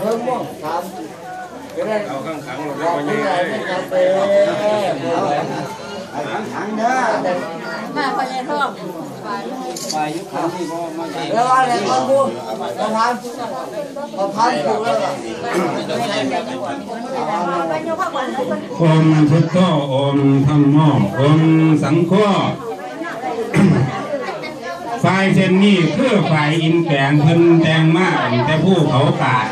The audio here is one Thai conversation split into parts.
เพิ่มม่วงสามก็ได้เอาข้างขังขอบคุณหลายนะครับเป้ไอ้ขังขังเด้อมาพญาทองไปยุคขังนี่ก็มาใหญ่แล้วอะไรก็พูดประธานประธานถูกแล้วล่ะอมพุทโธอมธรรมโอมสังโฆ ฝ่ายเส้นนี้คือฝ่ายอินแปงเพิ่นแตงมากแต่ผู้เขากาด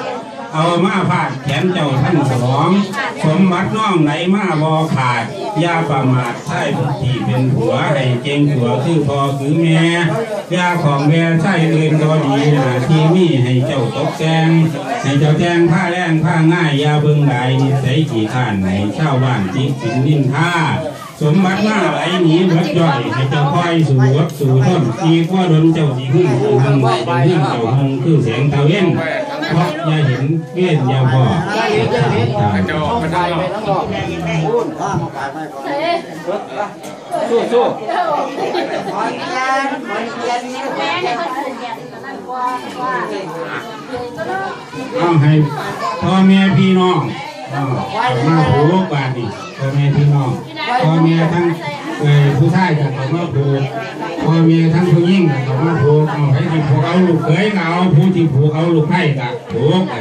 เอามาพาดแขนเจ้าท่านสลอง สมบัติน้องไหลมาบอขาดยาประมาทใช่พุทธีเป็นผัวให้เจงผัวคือพอคือแม่ยาของแม่ใช่อื่นก็ดีหนาที่มีให้เจ้าตกแจงให้เจ้าแจงผ้าแรงผ้าง่ายยาเบิ่งไหลนิสัยขี้ข้านในชาวบ้านจิกสินนินท่า สมบัติมาไหลหนีเบิดย่อยให้เจ้าคอยสู่วัดสู่ต้นอีกว่าดนเจ้าสีหึ่งหึ่งไปเรื่องเจ้าหงคือแสงตะเว้นเพราะยาเห็นเวียนอย่าพอเจ้ามันไปทำไปทั้งหมดสู้สู้ขอนแก่นขอนแก่นนี่แม่เนี่ยเขาถูกแย่นั่นกว่าว่าต้องให้พ่อแม่พี่น้อง มาผูกบาดนี่พ่อแม่พี่น้องพ่อแม่ทั้งเอ่อผู้ชายกับเขามาผูกพ่อแม่ทั้งผู้หญิงกับเขามาผูกเอาให้ที่ผูกเอาลูกเขยเอาผู้ที่ผูกเอาลูกไผ่กับผูกไป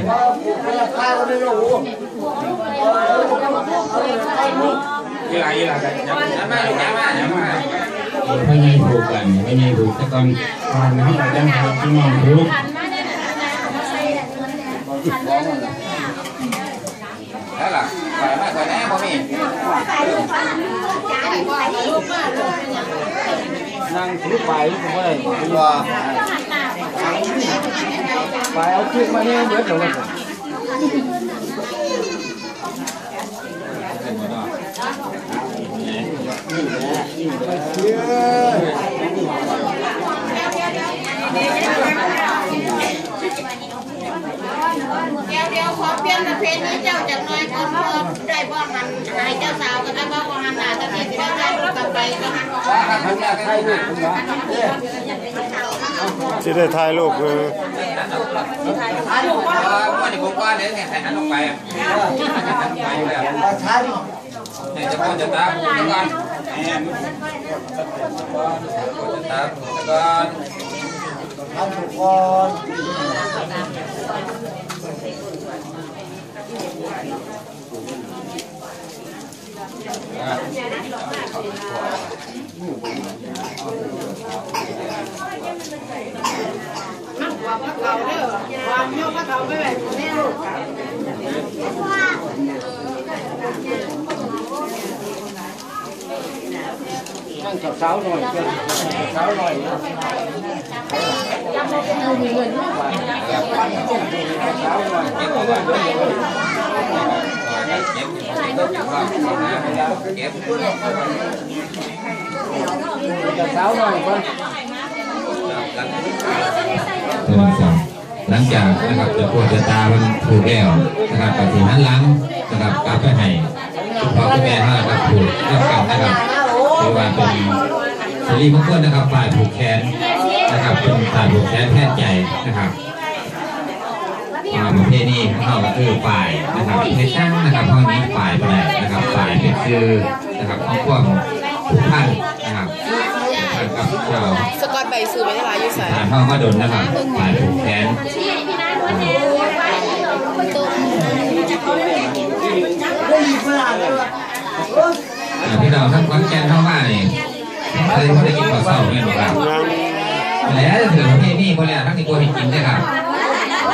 ไม่ราคาก็ไม่รู้ยี่ไรยี่ไรกันยังไม่ยังไม่ยังไม่พ่อใหญ่ผูกกันพ่อใหญ่ผูกแต่ก่อนก่อนเขาจะให้พี่น้องผูกแล้วล่ะไปมานผม ว่าตัวไปเอาขึ้นมาเนี่ยเบิดเลย เดี๋ยวเดี๋ยวขอเปลี่ยนประเพณีเจ้าจากน้อยก่อนพอได้บ่หันหายเจ้าสาวก็ได้บ่หันหน้าตะกี้ที่ได้กลับไปก็หัน ที่ได้ถ่ายรูปคือว่านี่ผมว่าเนี่ยไงหันลงไปอะหันล้วประธานเนี่ยจะพ่อจะตาผมจะก่อนจะตามจะก่อนทำถูกก่อน นั่งกับสาวหน่อยเพื่อนสาวหน่อยนะสาวหน่อย เก็บเอาไว้เก็บเก็บเก็บกับสาวหน่อยก่อนหลังจากนะครับจะปวดจะตามันถูกแล้วนะครับปฏินั้นหลังนะครับกลับไปให้คุณพ่อคุณแม่ท่านะครับถูกเรื่องกันนะครับถือว่าเป็นสิริมงคลนะครับฝ่ายผูกแขนนะครับเป็นฝ่ายผูกแขนแทนใจนะครับ ประเพณีของเขาก็คือฝ่ายนะครับในช่างนะครับห้องนี้ฝ่ายไปไหนนะครับฝ่ายเป็นคือนะครับของพวกผู้ท่านนะครับท่านกับเจ้าสกอตใบซื้อไว้ในร้านอยู่ใส่ฐานพ่อมาดนนะครับฝ่ายผูกแขนพี่น้องทั้งขอนแกนเข้ามาเนี่เคยไม่ได้กินข้าวเช้าเนี่ยหรือกครับแล้วถึงที่นี่คนแรกทั้งที่กลัวให้กินนะครับ ไ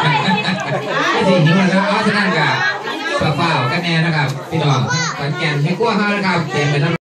ม่สิหิวแล้วเอาฉะนั้นกับเปล่าๆกันแน่นะครับ พี่น้องขอนแก่นให้กลัวเขานะครับเต็มไปทั้ง